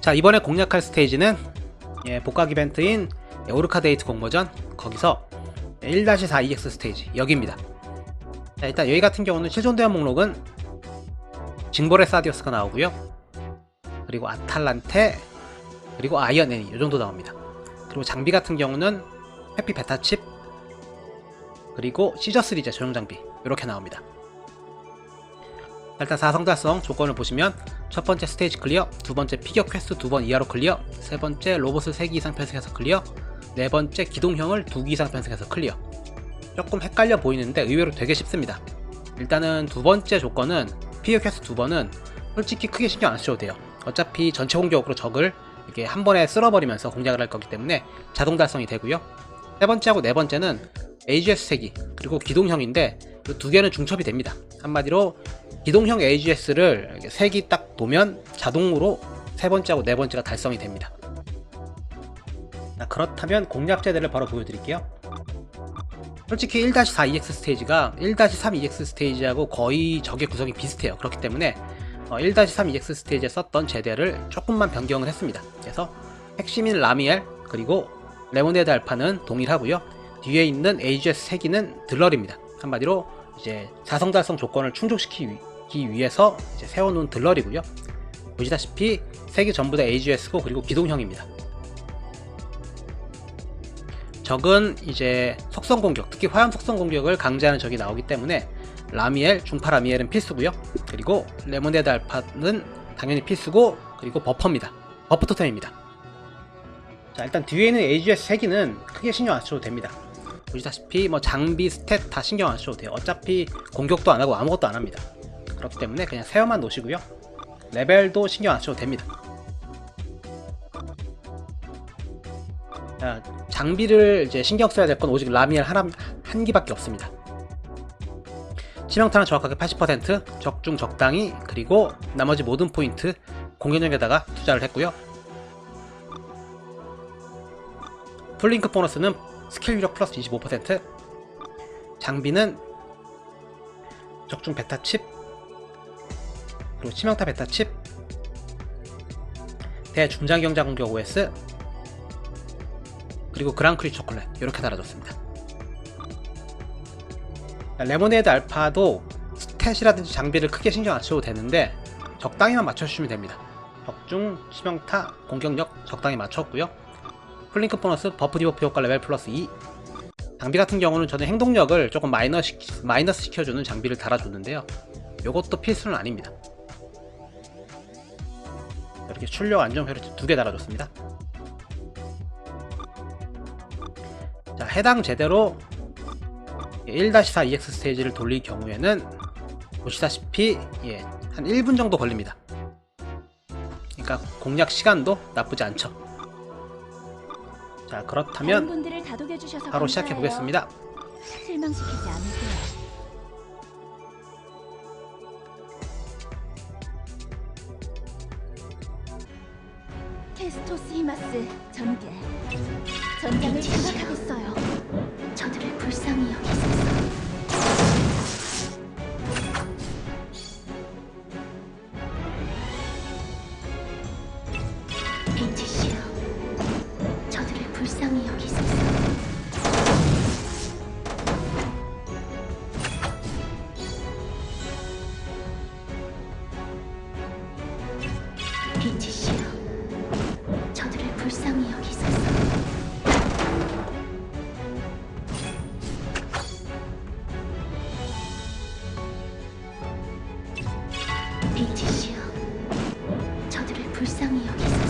자 이번에 공략할 스테이지는 예, 복각 이벤트인 예, 오르카데이트 공모전 거기서 1-4 EX 스테이지 여기입니다. 자 일단 여기 같은 경우는 실존대원 목록은 징벌의 사디오스가 나오고요. 그리고 아탈란테 그리고 아이언 애니 이 정도 나옵니다. 그리고 장비 같은 경우는 해피 베타 칩 그리고 시저스 리제 전용 장비 이렇게 나옵니다 일단 4성 달성 조건을 보시면 첫 번째 스테이지 클리어, 두 번째 피겨 퀘스트 두 번 이하로 클리어, 세 번째 로봇을 3기 이상 편승해서 클리어, 네 번째 기동형을 2기 이상 편승해서 클리어. 조금 헷갈려 보이는데 의외로 되게 쉽습니다. 일단은 두 번째 조건은 피겨 퀘스트 두 번은 솔직히 크게 신경 안 쓰셔도 돼요. 어차피 전체 공격으로 적을 이렇게 한 번에 쓸어버리면서 공략을 할 거기 때문에 자동 달성이 되고요. 세 번째하고 네 번째는 AGS 3기 그리고 기동형인데 이두 개는 중첩이 됩니다. 한마디로 기동형 AGS를 3기 딱 보면 자동으로 세 번째하고 네 번째가 달성이 됩니다. 자, 그렇다면 공략제대를 바로 보여드릴게요. 솔직히 1-4 EX 스테이지가 1-3 EX 스테이지하고 거의 적의 구성이 비슷해요. 그렇기 때문에 어, 1-3 EX 스테이지에 썼던 제대를 조금만 변경을 했습니다. 그래서 핵심인 라미엘 그리고 레모네드 알파는 동일하고요. 뒤에 있는 AGS 3기는 들러리입니다. 한마디로 이제 사성 달성 조건을 충족시키기 위해서 세워놓은 들러리고요. 보시다시피 세개 전부 다 AGS고 그리고 기동형입니다. 적은 이제 속성 공격, 특히 화염 속성 공격을 강제하는 적이 나오기 때문에 라미엘, 중파 라미엘은 필수고요. 그리고 레모네드 알파는 당연히 필수고 그리고 버퍼입니다. 버퍼 토템입니다. 자 일단 뒤에 있는 AGS 3기는 크게 신경 안 쓰셔도 됩니다. 보시다시피 뭐 장비, 스탯 다 신경 안 쓰셔도 돼요. 어차피 공격도 안 하고 아무것도 안 합니다. 그렇기 때문에 그냥 세어만 놓으시고요. 레벨도 신경 안 쓰셔도 됩니다. 자, 장비를 이제 신경 써야 될 건 오직 라미엘 하나, 한 기밖에 없습니다. 치명타는 정확하게 80%, 적중 적당히, 그리고 나머지 모든 포인트 공격력에다가 투자를 했고요. 풀링크 보너스는 스킬 위력 플러스 25%, 장비는 적중 베타 칩, 그리고 치명타 베타 칩, 대중장 경자 공격 OS, 그리고 그랑크리 초콜릿 이렇게 달아줬습니다. 레모네이드 알파도 스탯이라든지 장비를 크게 신경 안 써도 되는데 적당히만 맞춰주시면 됩니다. 적중, 치명타, 공격력 적당히 맞췄고요. 플링크 보너스, 버프 디버프 효과 레벨 플러스 2 장비 같은 경우는 저는 행동력을 조금 마이너 시, 마이너스 시켜주는 장비를 달아줬는데요. 이것도 필수는 아닙니다. 이렇게 출력 안정회로 두개 달아줬습니다. 자, 해당 제대로 1-4 EX 스테이지를 돌릴 경우에는 보시다시피 예, 한 1분 정도 걸립니다. 그러니까 공략 시간도 나쁘지 않죠. 자, 그렇다면 바로 시작해. 보겠습니다. 실망시키지 않을게요. 테스토스 히마스 전개 전장을 장악하겠어요. 빛이시여, 저들을 불쌍히 여기소서.